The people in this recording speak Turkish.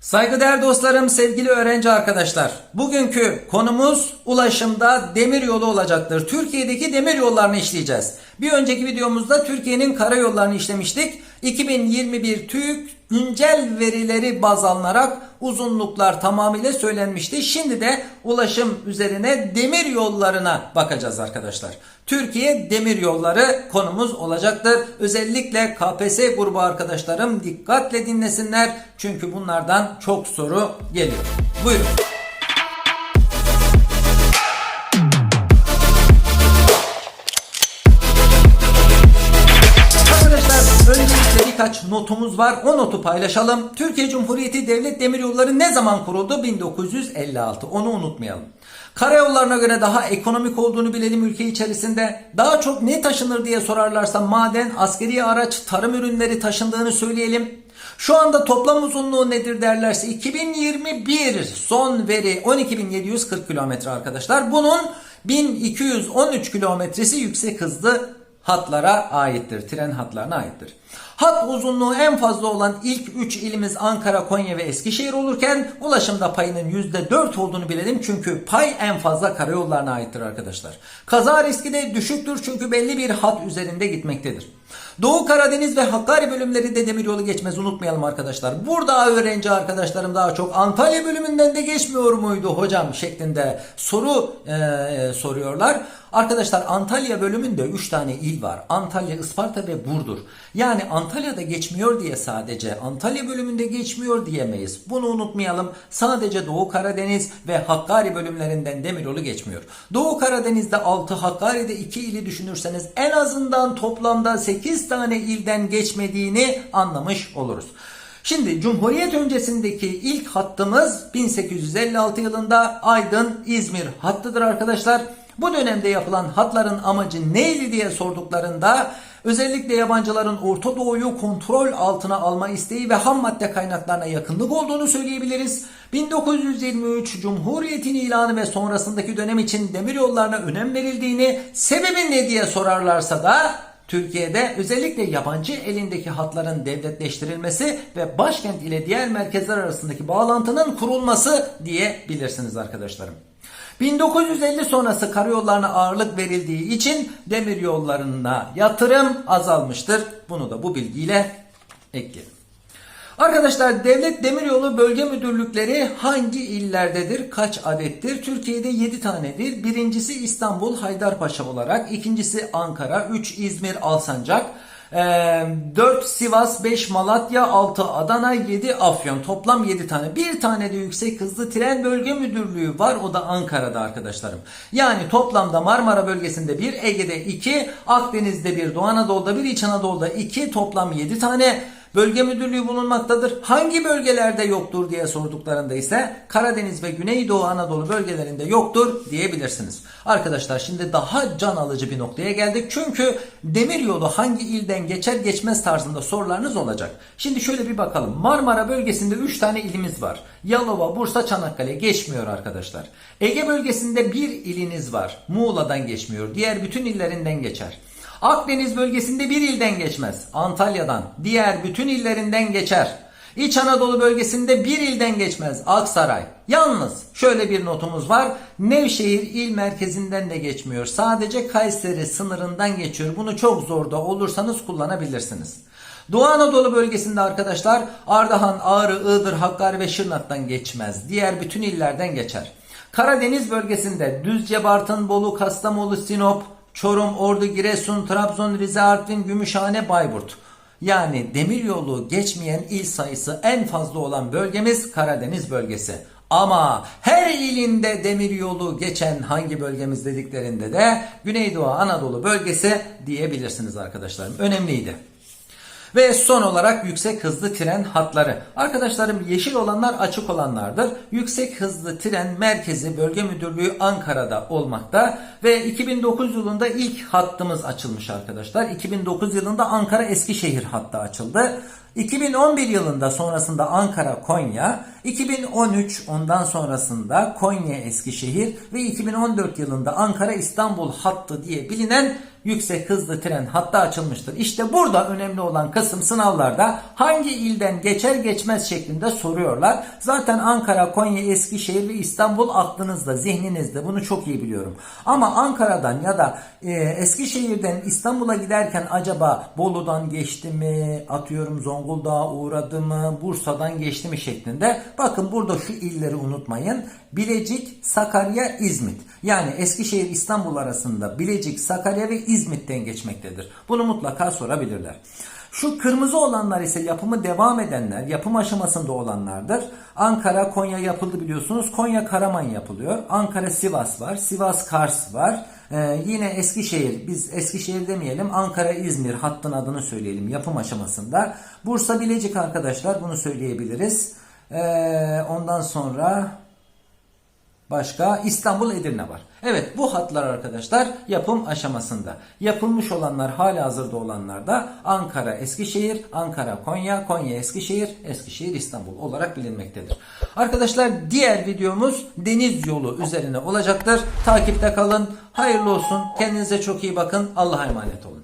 Saygıdeğer dostlarım, sevgili öğrenci arkadaşlar. Bugünkü konumuz ulaşımda demir yolu olacaktır. Türkiye'deki demir yollarını işleyeceğiz. Bir önceki videomuzda Türkiye'nin karayollarını işlemiştik. 2021 TÜİK güncel verileri baz alınarak uzunluklar tamamıyla söylenmişti. Şimdi de ulaşım üzerine demir yollarına bakacağız arkadaşlar. Türkiye demir yolları konumuz olacaktır. Özellikle KPSS grubu arkadaşlarım dikkatle dinlesinler. Çünkü bunlardan çok soru geliyor. Buyurun. Notumuz var. O notu paylaşalım. Türkiye Cumhuriyeti Devlet Demiryolları ne zaman kuruldu? 1956. Onu unutmayalım. Karayollarına göre daha ekonomik olduğunu bilelim ülke içerisinde. Daha çok ne taşınır diye sorarlarsa maden, askeri araç, tarım ürünleri taşındığını söyleyelim. Şu anda toplam uzunluğu nedir derlerse 2021 son veri 12.740 kilometre arkadaşlar. Bunun 1213 kilometresi yüksek hızlı hatlara aittir. Tren hatlarına aittir. Hat uzunluğu en fazla olan ilk 3 ilimiz Ankara, Konya ve Eskişehir olurken ulaşımda payının %4 olduğunu bilelim. Çünkü pay en fazla karayollarına aittir arkadaşlar. Kaza riski de düşüktür çünkü belli bir hat üzerinde gitmektedir. Doğu Karadeniz ve Hakkari bölümleri de demiryolu geçmez unutmayalım arkadaşlar. Burada öğrenci arkadaşlarım daha çok Antalya bölümünden de geçmiyor muydu hocam şeklinde soru e, soruyorlar. Arkadaşlar Antalya bölümünde 3 tane il var. Antalya, Isparta ve Burdur. Yani Antalya'da geçmiyor diye sadece Antalya bölümünde geçmiyor diyemeyiz. Bunu unutmayalım. Sadece Doğu Karadeniz ve Hakkari bölümlerinden demiryolu geçmiyor. Doğu Karadeniz'de 6, Hakkari'de 2 ili düşünürseniz en azından toplamda 8 tane ilden geçmediğini anlamış oluruz. Şimdi Cumhuriyet öncesindeki ilk hattımız 1856 yılında Aydın-İzmir hattıdır arkadaşlar. Bu dönemde yapılan hatların amacı neydi diye sorduklarında özellikle yabancıların Orta Doğu'yu kontrol altına alma isteği ve ham madde kaynaklarına yakınlık olduğunu söyleyebiliriz. 1923 Cumhuriyet'in ilanı ve sonrasındaki dönem için demiryollarına önem verildiğini sebebi ne diye sorarlarsa da Türkiye'de özellikle yabancı elindeki hatların devletleştirilmesi ve başkent ile diğer merkezler arasındaki bağlantının kurulması diyebilirsiniz arkadaşlarım. 1950 sonrası karayollarına ağırlık verildiği için demir yollarına yatırım azalmıştır. Bunu da bu bilgiyle ekleyelim. Arkadaşlar devlet demiryolu bölge müdürlükleri hangi illerdedir? Kaç adettir? Türkiye'de 7 tanedir. Birincisi İstanbul Haydarpaşa olarak, ikincisi Ankara, 3 İzmir Alsancak, 4 Sivas, 5 Malatya, 6 Adana, 7 Afyon. Toplam 7 tane. Bir tane de yüksek hızlı tren bölge müdürlüğü var. O da Ankara'da arkadaşlarım. Yani toplamda Marmara bölgesinde 1, Ege'de 2, Akdeniz'de 1, Doğu Anadolu'da 1, İç Anadolu'da 2, toplam 7 tane bölge müdürlüğü bulunmaktadır. Hangi bölgelerde yoktur diye sorduklarında ise Karadeniz ve Güneydoğu Anadolu bölgelerinde yoktur diyebilirsiniz. Arkadaşlar şimdi daha can alıcı bir noktaya geldik. Çünkü demir yolu hangi ilden geçer geçmez tarzında sorularınız olacak. Şimdi şöyle bir bakalım. Marmara bölgesinde 3 tane ilimiz var. Yalova, Bursa, Çanakkale geçmiyor arkadaşlar. Ege bölgesinde bir iliniz var. Muğla'dan geçmiyor. Diğer bütün illerinden geçer. Akdeniz bölgesinde bir ilden geçmez. Antalya'dan, diğer bütün illerinden geçer. İç Anadolu bölgesinde bir ilden geçmez. Aksaray. Yalnız şöyle bir notumuz var. Nevşehir il merkezinden de geçmiyor. Sadece Kayseri sınırından geçiyor. Bunu çok zorda olursanız kullanabilirsiniz. Doğu Anadolu bölgesinde arkadaşlar Ardahan, Ağrı, Iğdır, Hakkari ve Şırnak'tan geçmez. Diğer bütün illerden geçer. Karadeniz bölgesinde Düzce, Bartın, Bolu, Kastamonu, Sinop, Çorum, Ordu, Giresun, Trabzon, Rize, Artvin, Gümüşhane, Bayburt. Yani demiryolu geçmeyen il sayısı en fazla olan bölgemiz Karadeniz bölgesi. Ama her ilinde demiryolu geçen hangi bölgemiz dediklerinde de Güneydoğu Anadolu bölgesi diyebilirsiniz arkadaşlarım. Önemliydi. Ve son olarak yüksek hızlı tren hatları. Arkadaşlarım yeşil olanlar açık olanlardır. Yüksek hızlı tren merkezi bölge müdürlüğü Ankara'da olmakta ve 2009 yılında ilk hattımız açılmış arkadaşlar. 2009 yılında Ankara Eskişehir hattı açıldı. 2011 yılında sonrasında Ankara Konya, 2013 ondan sonrasında Konya Eskişehir ve 2014 yılında Ankara İstanbul hattı diye bilinen yüksek hızlı tren hattı açılmıştır. İşte burada önemli olan kısım sınavlarda hangi ilden geçer geçmez şeklinde soruyorlar. Zaten Ankara, Konya, Eskişehir ve İstanbul aklınızda, zihninizde bunu çok iyi biliyorum. Ama Ankara'dan ya da e, Eskişehir'den İstanbul'a giderken acaba Bolu'dan geçti mi, atıyorum Zonguldak'a uğradı mı, Bursa'dan geçti mi şeklinde. Bakın burada şu illeri unutmayın. Bilecik, Sakarya, İzmit. Yani Eskişehir, İstanbul arasında Bilecik, Sakarya ve İzmit'ten geçmektedir. Bunu mutlaka sorabilirler. Şu kırmızı olanlar ise yapımı devam edenler, yapım aşamasında olanlardır. Ankara, Konya yapıldı biliyorsunuz. Konya, Karaman yapılıyor. Ankara, Sivas var. Sivas, Kars var. Ee, yine Eskişehir, biz Eskişehir demeyelim. Ankara, İzmir hattın adını söyleyelim yapım aşamasında. Bursa, Bilecik arkadaşlar bunu söyleyebiliriz. Ee, ondan sonra Başka İstanbul Edirne var. Evet bu hatlar arkadaşlar yapım aşamasında. Yapılmış olanlar hala hazırda olanlar da Ankara Eskişehir, Ankara Konya, Konya Eskişehir, Eskişehir İstanbul olarak bilinmektedir. Arkadaşlar diğer videomuz deniz yolu üzerine olacaktır. Takipte kalın. Hayırlı olsun. Kendinize çok iyi bakın. Allah'a emanet olun.